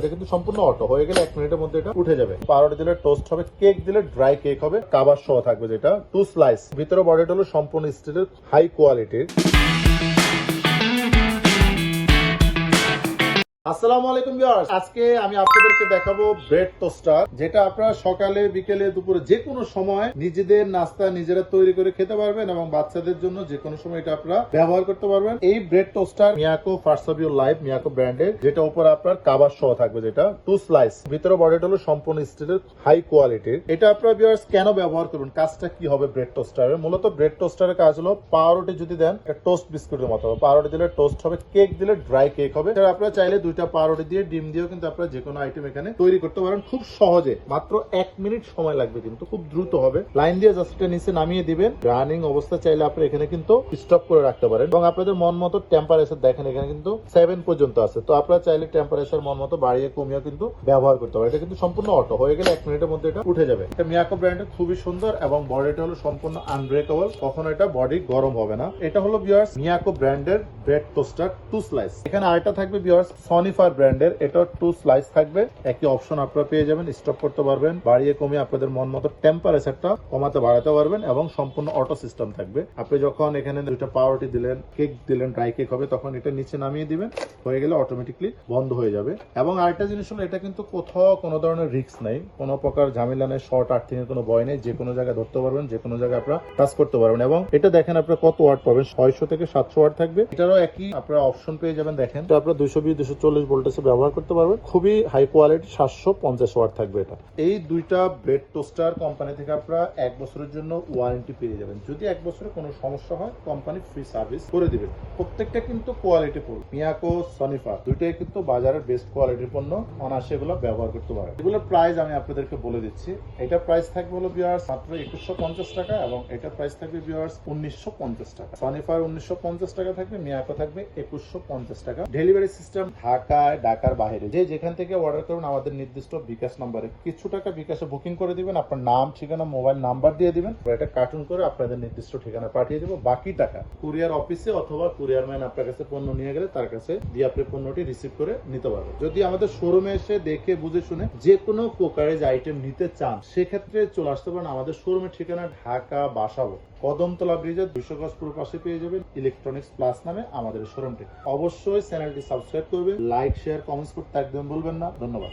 এটা কিন্তু সম্পূর্ণ অটো হয়ে গেলে এক মিনিটের মধ্যে এটা উঠে যাবে। পাউরুটি দিলে টোস্ট হবে কেক দিলে ড্রাই কেক হবে, কাবার সহ থাকবে যেটা। টু স্লাইস ভিতরে বডিটা হলো সম্পূর্ণ স্টিলের হাই কোয়ালিটির আসসালামু আলাইকুম ভিউয়ার্স। আজকে আমি আপনাদেরকে দেখাবো ব্রেড টোস্টার, যেটা আপনারা সকালে, বিকেলে, দুপুরে যে কোনো সময় নিজেদের নাস্তা নিজেরা তৈরি করে খেতে পারবেন এবং বাচ্চাদের জন্য যে কোনো সময় এটা আপনারা ব্যবহার করতে পারবেন। এই ব্রেড টোস্টার মিয়াকো মিয়াকো ব্র্যান্ডের যেটা উপর আপনার কাবার সহ থাকবে যেটা, টু স্লাইস। ভিতরে বডিটা হলো সম্পূর্ণ স্টিলের হাই কোয়ালিটির। এটা আপনারা ভিউয়ার্স কেন ব্যবহার করবেন? কাজটা কি হবে ব্রেড টোস্টারের? মূলত ব্রেড টোস্টারের কাজ হলো পাউরুটি যদি দেন টোস্ট বিস্কুটের মতো পাউরুটি দিলে টোস্ট হবে কেক দিলে ড্রাই কেক হবে। আপনারা চাইলে দুইটা পাউরুটি দিয়ে, ডিম দিয়েও কিন্তু আপনারা যে কোনো আইটেম এখানে তৈরি করতে পারেন খুব সহজে। মাত্র এক মিনিট সময় লাগবে কিন্তু, খুব দ্রুত হবে। লাইন দিয়ে জাস্ট নিচে নামিয়ে দিবেন। রানিং অবস্থা চাইলে আপনি এখানে কিন্তু স্টপ করে রাখতে পারেন। এবং আপনাদের মন মতো টেম্পারেচার দেখেন, এখানে কিন্তু সেভেন পর্যন্ত আছে। তো আপনারা চাইলে টেম্পারেচার মন মতো বাড়িয়ে কমিয়ে কিন্তু ব্যবহার করতে পারেন। এটা কিন্তু সম্পূর্ণ অটো হয়ে গেলে এক মিনিটের মধ্যে এটা উঠে যাবে। এটা মিয়াকো ব্র্যান্ডের খুবই সুন্দর এবং বডিটা হলো সম্পূর্ণ আনব্রেকেবল কখনো এটা বডি গরম হবে না। এটা হলো বিয়ার্স মিয়াকো ব্র্যান্ডের ব্রেড টোস্টার টু স্লাইস এখানে আরেকটা থাকবে বিয়ার্স সনিফার ব্র্যান্ডের এটা টু স্লাইস থাকবে। একই অপশন আপনারা পেয়ে যাবেন স্টপ করতে পারবেন, বাড়িয়ে কমিয়ে আপনাদের মন মতো টেম্পারেচারটা কমাতে বাড়াতে পারবেন এবং সম্পূর্ণ অটো সিস্টেম থাকবে। আপনি যখন এখানে দুইটা পাউরুটি দিলেন কেক দিলেন ড্রাই কেক হবে, তখন এটা নিচে নামিয়ে দিবেন, হয়ে গেলে অটোমেটিকলি বন্ধ হয়ে যাবে। এবং আরেকটা জিনিস হলো, এটা কিন্তু কোথাও কোনো ধরনের রিস্ক নেই, কোনো প্রকার ঝামেলা নেই শর্ট আর্থিং এর কোনো ভয় নেই, যে কোনো জায়গায় ধরতে পারবেন, যে কোনো জায়গায় আপনারা টাচ করতে পারবেন। এবং এটা দেখেন আপনারা কত ওয়াট পাবেন, ছয়শো থেকে সাতশো ওয়াট থাকবে। এটারও একই আপনারা অপশন পেয়ে যাবেন, দেখেন। তো আপনারা দুশো বিশ দুশো চল্লিশ ভোল্টেজে ব্যবহার করতে পারবেন। খুবই হাই কোয়ালিটি সাতশো পঞ্চাশ ওয়াট থাকবে এটা। এই দুইটা ব্রেড টোস্টার কোম্পানি থেকে আপনারা এক বছরের জন্য ওয়ারেন্টি পেয়ে যাবেন। যদি এক বছরে কোনো সমস্যা হয় কোম্পানি ফ্রি সার্ভিস করে দিবে প্রত্যেকটা কিন্তু কোয়ালিটি ফুল মিয়াকো সনিফা দুইটাই কিন্তু বাজারের বেস্ট কোয়ালিটির পণ্য। অনায়াসে এগুলো ব্যবহার করতে পারে এগুলোর প্রাইস আমি আপনাদেরকে বলে দিচ্ছি। এটা প্রাইস থাকবে হলো বিয়ার্স মাত্র একুশশো পঞ্চাশ টাকা এবং এটা প্রাইস থাকবে বিয়ার্স উনিশশো পঞ্চাশ টাকা। সনিফার উনিশশো পঞ্চাশ টাকা থাকবে মিয়াকো থাকবে একুশশো পঞ্চাশ টাকা। ডেলিভারি সিস্টেম ঢাকায়, ঢাকার বাইরে। যে যেখান থেকে অর্ডার করবেন, আমাদের নির্দিষ্ট বিকাশ নাম্বারে কিছু টাকা বিকাশে বুকিং করে দিবেন, আপনার নাম, ঠিকানা মোবাইল নাম্বার দিয়ে দিবেন। এটা কার্টুন করে আপনাদের নির্দিষ্ট ঠিকানা পাঠিয়ে দেবো। বাকি টাকা কুরিয়ার অফিসে অথবা কুরিয়ার ম্যান আপনার কাছে পণ্য নিয়ে গেলে তার কাছে দিয়ে আপনি পণ্যটি রিসিভ করে নিতে পারবেন। যদি আমাদের শোরুমে এসে দেখে, বুঝে, শুনে যে কোনো প্রকারের আইটেম নিতে চান, সেক্ষেত্রে চলে আসতে পারেন আমাদের শোরুমের ঠিকানা ঢাকা, বাসাবো। কদমতলা ব্রিজের দুশো গজ পুরো পাশে পেয়ে যাবেন ইলেকট্রনিক্স প্লাস নামে আমাদের শোরুমটি অবশ্যই চ্যানেলটি সাবস্ক্রাইব করবেন লাইক শেয়ার কমেন্টস করতে একদম বলবেন না। ধন্যবাদ।